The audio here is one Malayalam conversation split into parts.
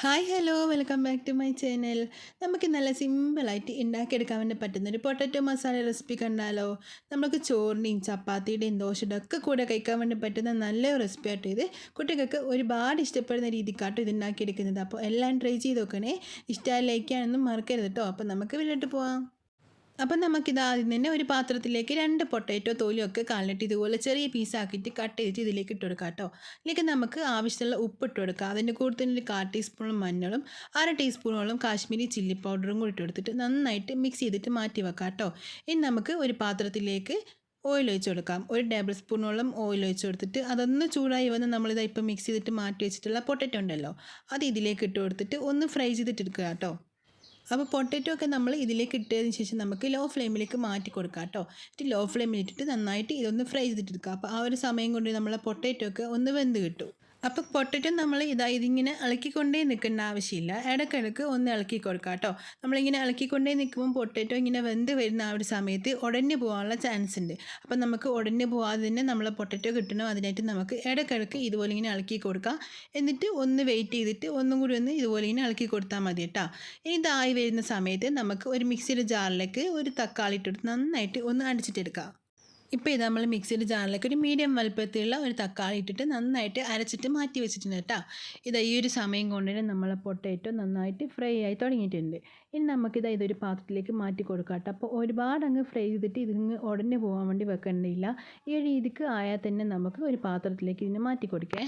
Hi hello welcome back to my channel നമുക്ക് നല്ല സിമ്പിളായിട്ട് ഉണ്ടാക്കിയെടുക്കാൻ വേണ്ടി പറ്റുന്നൊരു പൊട്ടറ്റോ മസാല റെസിപ്പി കണ്ടാലോ? നമുക്ക് ചോറിന്റെയും ചപ്പാത്തിയുടെയും ദോശയുടെ ഒക്കെ കൂടെ കഴിക്കാൻ വേണ്ടി പറ്റുന്ന നല്ലൊരു റെസിപ്പി ആയിട്ട് ഇത്. കുട്ടികൾക്ക് ഒരുപാട് ഇഷ്ടപ്പെടുന്ന രീതിക്കാട്ടും ഇത് ഉണ്ടാക്കിയെടുക്കുന്നത് അപ്പോൾ എല്ലാം ട്രൈ ചെയ്ത് നോക്കണേ. ഇഷ്ടമായി ലൈക്കാണെന്നും മറക്കരുത് കേട്ടോ അപ്പോൾ നമുക്ക് വീട്ടിലോട്ട് പോവാം. അപ്പം നമുക്കിത് ആദ്യം തന്നെ ഒരു പാത്രത്തിലേക്ക് രണ്ട് പൊട്ടറ്റോ തോലിയൊക്കെ കാലിട്ട് ഇതുപോലെ ചെറിയ പീസാക്കിയിട്ട് കട്ട് ചെയ്തിട്ട് ഇതിലേക്ക് ഇട്ട് കൊടുക്കാം കേട്ടോ. ഇതിലേക്ക് നമുക്ക് ആവശ്യമുള്ള ഉപ്പ് ഇട്ട് കൊടുക്കാം. അതിന്റെ കൂടെ തന്നെ ഒരു കാൽ ടീസ്പൂണും മഞ്ഞളും അര ടീസ്പൂണോളം കാശ്മീരി ചില്ലി പൗഡറും കൂടി ഇട്ട് കൊടുത്തിട്ട് നന്നായിട്ട് മിക്സ് ചെയ്തിട്ട് മാറ്റി വെക്കാം കേട്ടോ. ഇനി നമുക്ക് ഒരു പാത്രത്തിലേക്ക് ഓയിൽ ഒഴിച്ച് കൊടുക്കാം. ഒരു ടേബിൾ സ്പൂണോളം ഓയിൽ ഒഴിച്ച് കൊടുത്തിട്ട് അതൊന്ന് ചൂടായി വന്ന് നമ്മളിതാ ഇപ്പം മിക്സ് ചെയ്തിട്ട് മാറ്റി വെച്ചിട്ടുള്ള പൊട്ടറ്റോ ഉണ്ടല്ലോ. അത് ഇതിലേക്ക് ഇട്ട് കൊടുത്തിട്ട് ഒന്ന് ഫ്രൈ ചെയ്തിട്ട് എടുക്കുക കേട്ടോ. അപ്പോൾ പൊട്ടറ്റോ ഒക്കെ നമ്മൾ ഇതിലേക്ക് ഇട്ടതിന് ശേഷം നമുക്ക് ലോ ഫ്ലെയിമിലേക്ക് മാറ്റി കൊടുക്കാം കേട്ടോ. ലോ ഫ്ലെയിമിൽ ഇട്ടിട്ട് നന്നായിട്ട് ഇതൊന്ന് ഫ്രൈ ചെയ്തിട്ടെടുക്കുക അപ്പോൾ ആ ഒരു സമയം കൊണ്ട് നമ്മളെ പൊട്ടറ്റോ ഒക്കെ ഒന്ന് വെന്ത് കിട്ടും. അപ്പോൾ പൊട്ടറ്റോ നമ്മൾ ഇതാ ഇതിങ്ങനെ ഇളക്കിക്കൊണ്ടേ നിൽക്കേണ്ട ആവശ്യമില്ല. ഇടക്കിടക്ക് ഒന്ന് ഇളക്കി കൊടുക്കുക കേട്ടോ. നമ്മളിങ്ങനെ ഇളക്കിക്കൊണ്ടേ നിൽക്കുമ്പോൾ പൊട്ടറ്റോ ഇങ്ങനെ വെന്ത് വരുന്ന ആ ഒരു സമയത്ത് ഉടഞ്ഞു പോകാനുള്ള ചാൻസ് ഉണ്ട്. അപ്പോൾ നമുക്ക് ഉടഞ്ഞു പോകാതെ തന്നെ നമ്മളെ പൊട്ടറ്റോ കിട്ടണോ അതിനായിട്ട് നമുക്ക് ഇടക്കിടക്ക് ഇതുപോലെ ഇങ്ങനെ ഇളക്കി കൊടുക്കാം. എന്നിട്ട് ഒന്ന് വെയിറ്റ് ചെയ്തിട്ട് ഒന്നും കൂടി ഒന്ന് ഇതുപോലെ ഇങ്ങനെ ഇളക്കി കൊടുത്താൽ മതി കേട്ടോ. ഇതായി വരുന്ന സമയത്ത് നമുക്ക് ഒരു മിക്സിയുടെ ജാറിലേക്ക് ഒരു തക്കാളി ഇട്ടിട്ട് നന്നായിട്ട് ഒന്ന് അടിച്ചിട്ടെടുക്കാം. ഇപ്പോൾ ഇത് നമ്മൾ മിക്സിയുടെ ജാറിലേക്ക് ഒരു മീഡിയം വലുപ്പത്തിലുള്ള ഒരു തക്കാളി ഇട്ടിട്ട് നന്നായിട്ട് അരച്ചിട്ട് മാറ്റി വെച്ചിട്ടുണ്ട് കേട്ടോ. ഇത് ഈ ഒരു സമയം കൊണ്ട് തന്നെ നമ്മളെ പൊട്ടേറ്റോ നന്നായിട്ട് ഫ്രൈ ആയി തുടങ്ങിയിട്ടുണ്ട്. ഇനി നമുക്കിത് ഇതൊരു പാത്രത്തിലേക്ക് മാറ്റി കൊടുക്കാം കേട്ടോ. അപ്പോൾ ഒരുപാട് അങ്ങ് ഫ്രൈ ചെയ്തിട്ട് ഇതിങ്ങ് ഉടനെ പോകാൻ വേണ്ടി വെക്കേണ്ടിയില്ല ഈ രീതിക്ക് ആയാൽ തന്നെ നമുക്ക് ഒരു പാത്രത്തിലേക്ക് ഇതിനെ മാറ്റി കൊടുക്കേ.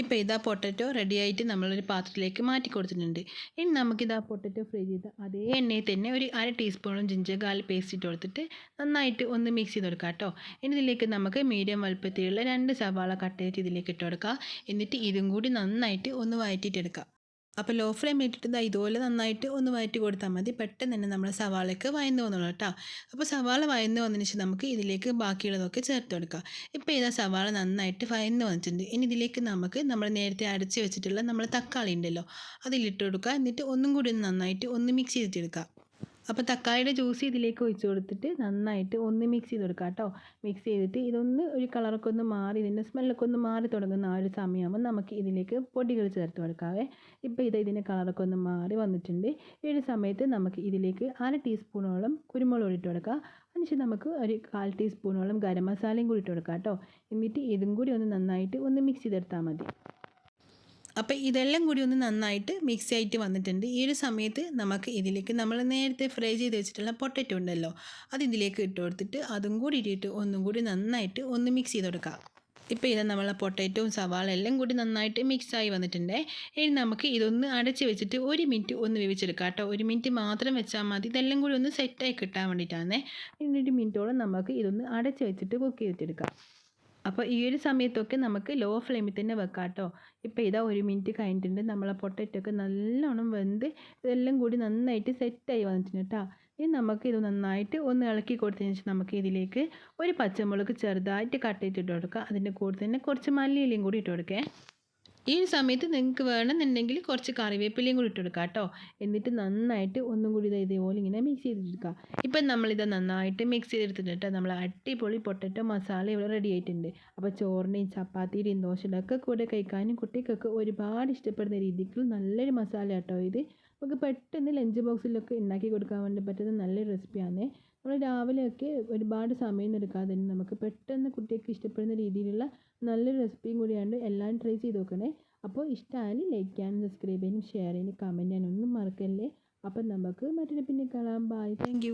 ഇപ്പോൾ ഇതാ പൊട്ടറ്റോ റെഡി ആയിട്ട് നമ്മളൊരു പാത്രത്തിലേക്ക് മാറ്റി കൊടുത്തിട്ടുണ്ട്. ഇനി നമുക്കിതാ പൊട്ടറ്റോ ഫ്രൈ ചെയ്ത് അതേ എണ്ണയിൽ തന്നെ ഒരു അര ടീസ്പൂണും ജിഞ്ചർ ഗാർലിക് പേസ്റ്റ് ഇട്ട് കൊടുത്തിട്ട് നന്നായിട്ട് ഒന്ന് മിക്സ് ചെയ്ത് കൊടുക്കാം കേട്ടോ. ഇനി ഇതിലേക്ക് നമുക്ക് മീഡിയം വലുപ്പത്തിലുള്ള രണ്ട് സവാള കട്ട് ചെയ്തിട്ട് ഇതിലേക്ക് ഇട്ട് കൊടുക്കുക എന്നിട്ട് ഇതും കൂടി നന്നായിട്ട് ഒന്ന് വഴറ്റിയിട്ടെടുക്കാം അപ്പോൾ ലോ ഫ്ലെയിം ഇട്ടിട്ട് ഇതാ ഇതുപോലെ നന്നായിട്ട് ഒന്ന് വഴറ്റി കൊടുത്താൽ മതി. പെട്ടെന്ന് തന്നെ നമ്മുടെ സവാളയ്ക്ക് വയന്ന് വന്നോളൂ കേട്ടോ അപ്പോൾ സവാള വയന്ന് വന്നതിന് ശേഷം നമുക്ക് ഇതിലേക്ക് ബാക്കിയുള്ളതൊക്കെ ചേർത്ത് കൊടുക്കാം. ഇപ്പോൾ ഇതാ സവാള നന്നായിട്ട് വയന്ന് വന്നിട്ടുണ്ട്. ഇനി ഇതിലേക്ക് നമുക്ക് നമ്മൾ നേരത്തെ അടച്ച് വെച്ചിട്ടുള്ള നമ്മൾ തക്കാളി ഉണ്ടല്ലോ അതിലിട്ട് കൊടുക്കുക എന്നിട്ട് ഒന്നും കൂടി ഒന്ന് നന്നായിട്ട് ഒന്ന് മിക്സ് ചെയ്തിട്ടെടുക്കുക അപ്പോൾ തക്കാളിയുടെ ജ്യൂസ് ഇതിലേക്ക് ഒഴിച്ച് കൊടുത്തിട്ട് നന്നായിട്ട് ഒന്ന് മിക്സ് ചെയ്ത് കൊടുക്കുക കേട്ടോ. മിക്സ് ചെയ്തിട്ട് ഇതൊന്ന് ഒരു കളറൊക്കെ ഒന്ന് മാറി ഇതിന്റെ സ്മെല്ലൊക്കെ ഒന്ന് മാറി തുടങ്ങുന്ന ആ ഒരു സമയമാകുമ്പോൾ നമുക്ക് ഇതിലേക്ക് പൊടികൾ ചേർത്ത് കൊടുക്കാവേ. ഇപ്പോൾ ഇത് ഇതിന്റെ കളറൊക്കെ ഒന്ന് മാറി വന്നിട്ടുണ്ട്. ഈ ഒരു സമയത്ത് നമുക്ക് ഇതിലേക്ക് അര ടീസ്പൂണോളം കുരുമുളക് ഇട്ട് കൊടുക്കുക അതിനുശേഷം നമുക്ക് ഒരു കാൽ ടീസ്പൂണോളം ഗരം മസാലയും കൂടി ഇട്ട് കൊടുക്കാം കേട്ടോ. എന്നിട്ട് ഇതും കൂടി ഒന്ന് നന്നായിട്ട് ഒന്ന് മിക്സ് ചെയ്തെടുത്താൽ മതി. അപ്പോൾ ഇതെല്ലാം കൂടി ഒന്ന് നന്നായിട്ട് മിക്സ് ആയിട്ട് വന്നിട്ടുണ്ട്. ഈ ഒരു സമയത്ത് നമുക്ക് ഇതിലേക്ക് നമ്മൾ നേരത്തെ ഫ്രൈ ചെയ്ത് വെച്ചിട്ടുള്ള പൊട്ടറ്റോ ഉണ്ടല്ലോ അത് ഇതിലേക്ക് ഇട്ട് കൊടുത്തിട്ട് അതും കൂടി ഇട്ടിട്ട് ഒന്നും കൂടി നന്നായിട്ട് ഒന്ന് മിക്സ് ചെയ്ത് കൊടുക്കാം. ഇപ്പോൾ ഇത് നമ്മളെ പൊട്ടറ്റോവും സവാള എല്ലാം കൂടി നന്നായിട്ട് മിക്സായി വന്നിട്ടുണ്ട്. ഇനി നമുക്ക് ഇതൊന്ന് അടച്ച് വെച്ചിട്ട് ഒരു മിനിറ്റ് ഒന്ന് വേവിച്ചെടുക്കാം കേട്ടോ. ഒരു മിനിറ്റ് മാത്രം വെച്ചാൽ മതി. ഇതെല്ലാം കൂടി ഒന്ന് സെറ്റായി കിട്ടാൻ വേണ്ടിയിട്ടാണ്. ഇനി ഒരു മിനിറ്റോളം നമുക്ക് ഇതൊന്ന് അടച്ച് വെച്ചിട്ട് കുക്ക് ചെയ്തിട്ടെടുക്കാം. അപ്പോൾ ഈ ഒരു സമയത്തൊക്കെ നമുക്ക് ലോ ഫ്ലെയിമിൽ തന്നെ വെക്കാം കേട്ടോ ഇപ്പോൾ ഇതാ ഒരു മിനിറ്റ് കഴിഞ്ഞിട്ടുണ്ട്. നമ്മൾ പൊട്ടറ്റോ ഒക്കെ നല്ലോണം വെന്ത് ഇതെല്ലാം കൂടി നന്നായിട്ട് സെറ്റായി വന്നിട്ടുണ്ട് കേട്ടോ ഇനി നമുക്ക് ഇത് നന്നായിട്ട് ഒന്ന് ഇളക്കി കൊടുത്തതിന് ശേഷം നമുക്ക് ഇതിലേക്ക് ഒരു പച്ചമുളക് ചെറുതായിട്ട് കട്ട് ചെയ്തിട്ട് കൊടുക്കുക അതിന്റെ കൂടെ തന്നെ കുറച്ച് മല്ലിയിലയും കൂടി ഇട്ട് കൊടുക്കേ. ഈ ഒരു സമയത്ത് നിങ്ങൾക്ക് വേണമെന്നുണ്ടെങ്കിൽ കുറച്ച് കറിവേപ്പിലയും കൂടി ഇട്ട് കൊടുക്കുക കേട്ടോ. എന്നിട്ട് നന്നായിട്ട് ഒന്നും കൂടി ഇത് ഇതേപോലെ ഇങ്ങനെ മിക്സ് ചെയ്തെടുക്കുക ഇപ്പം നമ്മളിത് നന്നായിട്ട് മിക്സ് ചെയ്തെടുത്തിട്ട് കേട്ടോ. നമ്മൾ അടിപൊളി പൊട്ടറ്റോ മസാല ഇവിടെ റെഡി ആയിട്ടുണ്ട്. അപ്പോൾ ചോറിന്റെയും ചപ്പാത്തിയുടെയും ദോശയുടെ ഒക്കെ കൂടെ കഴിക്കാനും കുട്ടികൾക്കൊക്കെ ഒരുപാട് ഇഷ്ടപ്പെടുന്ന രീതിക്ക് നല്ലൊരു മസാല കേട്ടോ ഇത്. നമുക്ക് പെട്ടെന്ന് ലഞ്ച് ബോക്സിലൊക്കെ ഉണ്ടാക്കി കൊടുക്കാൻ വേണ്ടി പറ്റുന്ന നല്ലൊരു റെസിപ്പിയാണ് നമ്മൾ രാവിലെയൊക്കെ ഒരുപാട് സമയം എടുക്കാതെ തന്നെ നമുക്ക് പെട്ടെന്ന് കുട്ടികൾക്ക് ഇഷ്ടപ്പെടുന്ന രീതിയിലുള്ള നല്ലൊരു റെസിപ്പിയും കൂടിയാണ് എല്ലാം ട്രൈ ചെയ്ത് നോക്കണേ. അപ്പോൾ ഇഷ്ടമായാലും ലൈക്ക് ചെയ്യാനും സബ്സ്ക്രൈബ് ചെയ്യാനും ഷെയർ ചെയ്യാനും കമന്റ് ചെയ്യാനും ഒന്നും മറക്കല്ലേ. അപ്പം നമുക്ക് മറ്റൊരു പിന്നെ കാണാം. Bye thank